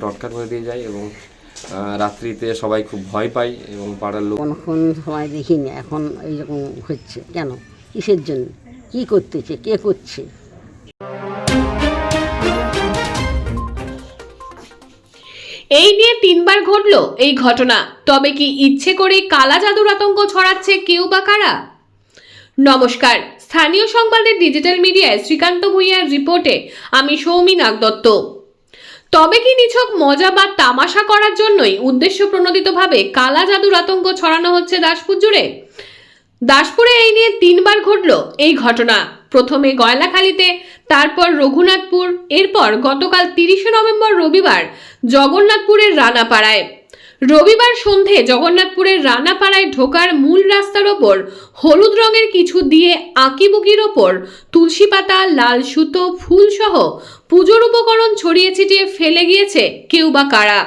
টটকা করে দিয়ে যায় এবং রাত্রিতে সবাই খুব ভয় পায় এবং পাড়ার লোক কোন সময় দেখিনি এখন এইরকম হচ্ছে। কেন? কিসের জন্য? কি করতেছে? কে করছে? এই নিয়ে তিনবার ঘটলো এই ঘটনা। তবে কি ইচ্ছে করে কালা জাদুর আতঙ্ক ছড়াচ্ছে কেউ বা কারা? নমস্কার। স্থানীয় সংবাদের ডিজিটাল মিডিয়ায় শ্রীকান্ত ভুইয়ার রিপোর্টে আমি সৌমি নাগদত্ত। তবে কি নিছক মজা বা তামাশা করার জন্যই উদ্দেশ্য প্রণোদিতভাবে কালা জাদুর আতঙ্ক ছড়ানো হচ্ছে দাসপুর জুড়ে? দাসপুরে এই নিয়ে তিনবার ঘটল এই ঘটনা। প্রথমে গয়লাখালীতে, তারপর রঘুনাথপুর, এরপর গতকাল তিরিশে নভেম্বর রবিবার জগন্নাথপুরের রানাপাড়ায়। রবিবার সন্ধে জগন্নাথপুরের রানাপাড়ায় ঢোকার মূল রাস্তার ওপর হলুদ রঙের কিছু দিয়ে আঁকিবুকির ওপর তুলসী পাতা, লাল সুতো ফুলসহ পুজোর উপকরণ ছড়িয়ে ছিটিয়ে ফেলে গিয়েছে কেউ বা কারা।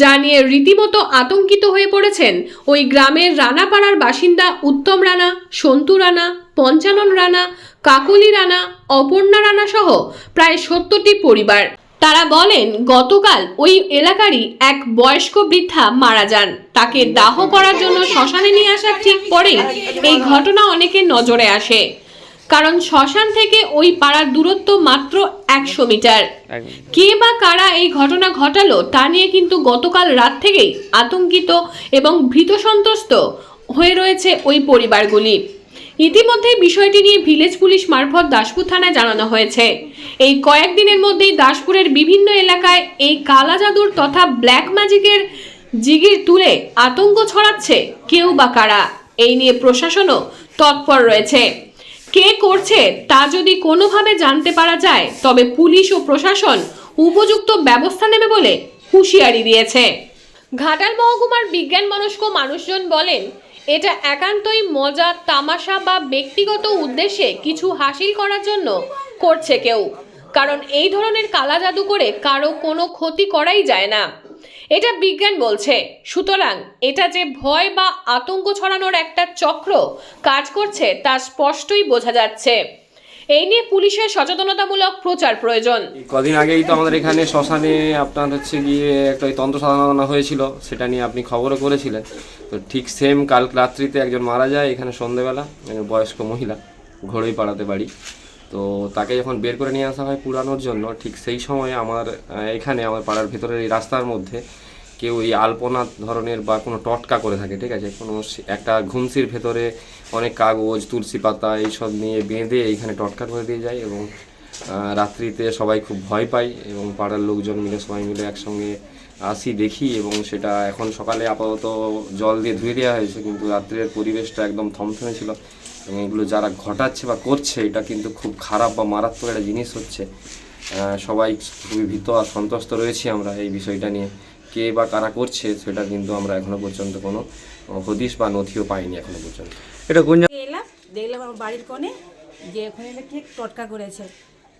যা নিয়ে রীতিমতো আতঙ্কিত হয়ে পড়েছেন ওই গ্রামের রানাপাড়ার বাসিন্দা উত্তম রানা, সন্তু রানা, পঞ্চানন রানা, কাকলি রানা, অপর্ণা রানা সহ প্রায় সত্তরটি পরিবার। তারা বলেন গতকাল ওই এলাকারই এক বয়স্ক বৃদ্ধা মারা যান। তাকে দাহ করার জন্য শ্মশানে নিয়ে আসার ঠিক পরেই এই ঘটনা অনেকের নজরে আসে। কারণ শ্মশান থেকে ওই পাড়ার দূরত্ব মাত্র একশো মিটার। কে বা কারা এই ঘটনা ঘটালো তা নিয়ে কিন্তু গতকাল রাত থেকেই আতঙ্কিত এবং ভীত সন্ত্রস্ত হয়ে রয়েছে ওই পরিবারগুলি। ইতিমধ্যে বিষয়টি নিয়ে ভিলেজ পুলিশ মারফত দাসপুর থানায় জানানো হয়েছে। এই কয়েকদিনের মধ্যেই দাসপুরের বিভিন্ন এলাকায় এই কালা জাদুর তথা ব্ল্যাক ম্যাজিকের জিগির তুলে আতঙ্ক ছড়াচ্ছে কেউ বা কারা। এই নিয়ে প্রশাসনও তৎপর রয়েছে। কে করছে তা যদি কোনোভাবে জানতে পারা যায়, তবে পুলিশ ও প্রশাসন উপযুক্ত ব্যবস্থা নেবে বলে হুঁশিয়ারি দিয়েছে। ঘাটাল মহকুমার বিজ্ঞান মনস্ক মানুষজন বলেন এটা একান্তই মজা তামাশা বা ব্যক্তিগত উদ্দেশ্যে কিছু হাসিল করার জন্য করছে কেউ। কারণ এই ধরনের কালা জাদু করে কারও কোনো ক্ষতি করাই যায় না। এটা বিজ্ঞান বলছে। সুতরাং এটা যে ভয় বা আতঙ্ক ছড়ানোর একটা চক্র কাজ করছে তা স্পষ্টই বোঝা যাচ্ছে। এই নিয়ে পুলিশের সচেতনতামূলক প্রচার প্রয়োজন। কদিন আগেই তো আমাদের এখানে শ্মশানে আপনার হচ্ছে গিয়ে একটা তন্ত্র সাধনা হয়েছিল, সেটা নিয়ে আপনি খবরও করেছিলেন। তো ঠিক সেম কাল রাত্রিতে একজন মারা যায়, এখানে সন্ধেবেলা বয়স্ক মহিলা ঘড়ই পাড়াতে বাড়ি। তো তাকে যখন বের করে নিয়ে আসা হয় পুরানোর জন্য, ঠিক সেই সময় আমার এখানে আমার পাড়ার ভেতরের এই রাস্তার মধ্যে কেউ এই আলপনা ধরনের বা কোনো টটকা করে থাকে, ঠিক আছে? কোনো একটা ঘুমসির ভেতরে অনেক কাগজ, তুলসী পাতা এইসব নিয়ে বেঁধে এইখানে টটকা করে দিয়ে যায় এবং রাত্রিতে সবাই খুব ভয় পায় এবং পাড়ার লোকজন মিলে সবাই মিলে একসঙ্গে আসি, দেখি এবং সেটা এখন সকালে আপাতত জল দিয়ে ধুয়ে দেওয়া হয়েছে কিন্তু রাত্রের পরিবেশটা একদম থমথমে ছিল এবং এগুলো যারা ঘটাচ্ছে বা করছে এটা কিন্তু খুব খারাপ বা মারাত্মক একটা জিনিস হচ্ছে। সবাই খুবই ভীত আর সন্ত্রস্ত রয়েছি আমরা এই বিষয়টা নিয়ে। কে বা কারা করছে সেটা কিন্তু আমরা এখনও পর্যন্ত কোনো হদিশ বা নথিও পাইনি এখনও পর্যন্ত। এটা কোন এলাম দেখলাম আমার বাড়ির কোণে যে ওখানে নাকি টটকা করেছে।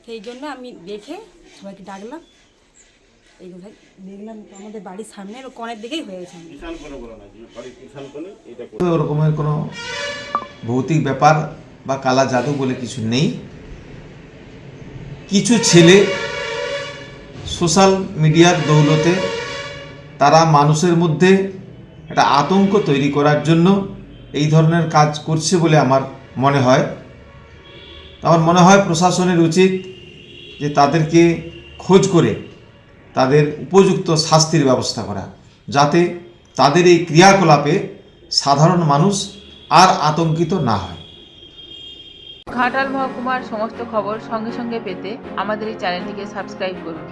সেই জন্য আমি দেখে সবাইকে ডাকলাম। এই দেখলাম তো আমাদের বাড়ির সামনে ও কোণের দিকেই হয়েছে। ওরকমের কোনো ভৌতিক ব্যাপার বা কালা জাদু বলে কিছু নেই। কিছু ছেলে সোশ্যাল মিডিয়ার দৌলতে তারা মানুষের মধ্যে একটা আতঙ্ক তৈরি করার জন্য এই ধরনের কাজ করছে বলে আমার মনে হয়। আমার মনে হয় প্রশাসনের উচিত যে তাদেরকে খোঁজ করে তাদের উপযুক্ত শাস্তির ব্যবস্থা করা, যাতে তাদের এই ক্রিয়াকলাপে সাধারণ মানুষ আর আতঙ্কিত না হয়। ঘাটাল মহকুমার সমস্ত খবর সঙ্গে সঙ্গে পেতে আমাদের এই চ্যানেলটিকে সাবস্ক্রাইব করুন।